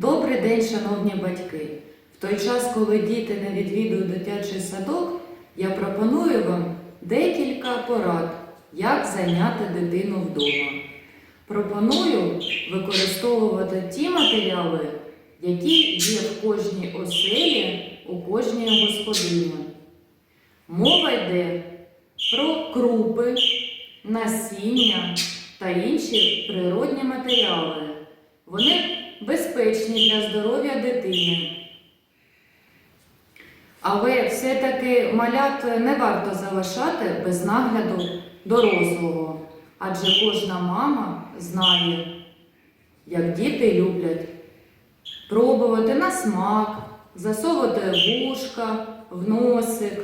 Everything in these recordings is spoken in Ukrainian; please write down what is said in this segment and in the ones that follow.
Добрий день, шановні батьки! В той час, коли діти не відвідують дитячий садок, я пропоную вам декілька порад, як зайняти дитину вдома. Пропоную використовувати ті матеріали, які є в кожній оселі, у кожній господині. Мова йде про крупи, насіння та інші природні матеріали. Вони безпечні для здоров'я дитини. Але все-таки малят не варто залишати без нагляду дорослого, адже кожна мама знає, як діти люблять пробувати на смак, засовувати вушка, в носик.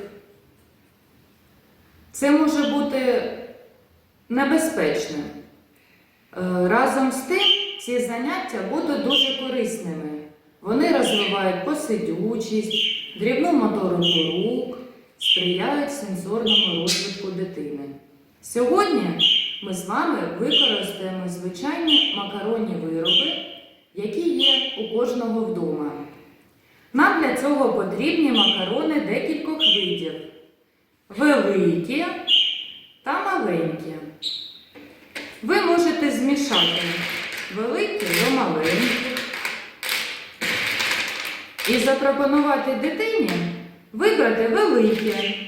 Це може бути небезпечним. Е, Разом з тим, ці заняття будуть дуже корисними. Вони розвивають посидючість, дрібну моторику рук, сприяють сенсорному розвитку дитини. Сьогодні ми з вами використаємо звичайні макаронні вироби, які є у кожного вдома. Нам для цього потрібні макарони декількох видів: великі та маленькі. Ви можете змішати великі до маленьких і запропонувати дитині вибрати великі.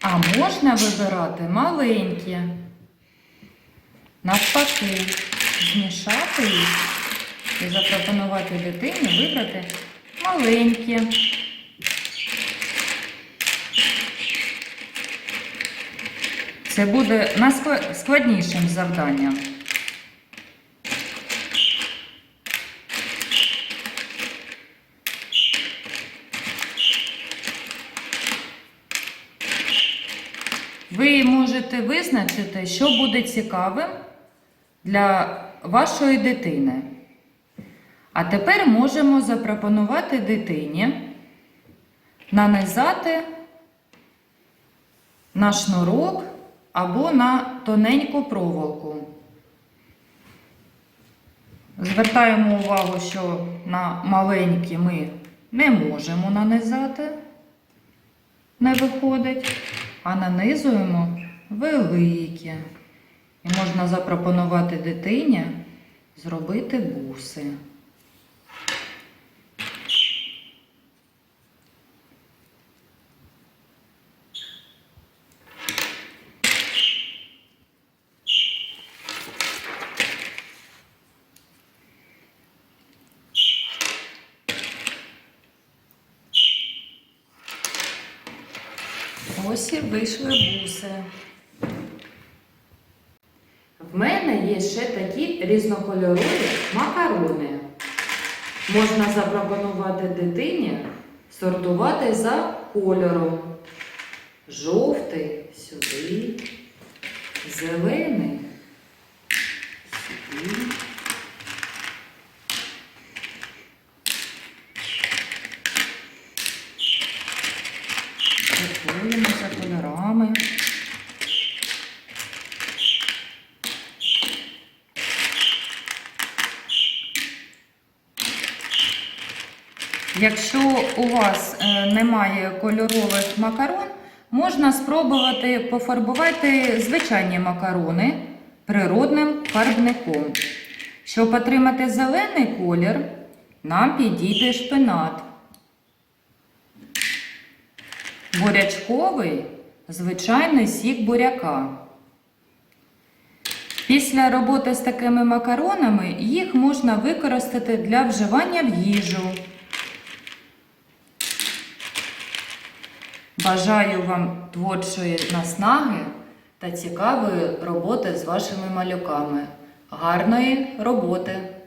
А можна вибирати маленькі. Навпаки, змішати їх і запропонувати дитині вибрати маленькі. Це буде найскладнішим завданням. Ви можете визначити, що буде цікавим для вашої дитини. А тепер можемо запропонувати дитині нанизати на шнурок або на тоненьку проволоку. Звертаємо увагу, що на маленькі ми не можемо нанизати, не виходить, а нанизуємо великі. І можна запропонувати дитині зробити буси. Ось і вийшли буси. В мене є ще такі різнокольорові макарони. Можна запропонувати дитині сортувати за кольором. Жовтий сюди, зелений сюди. Сортуємо за кольорами. Якщо у вас е, немає кольорових макарон, можна спробувати пофарбувати звичайні макарони природним фарбником. Щоб отримати зелений колір, нам підійде шпинат. Бурячковий звичайний сік буряка. Після роботи з такими макаронами їх можна використати для вживання в їжу. Бажаю вам творчої наснаги та цікавої роботи з вашими малюками. Гарної роботи!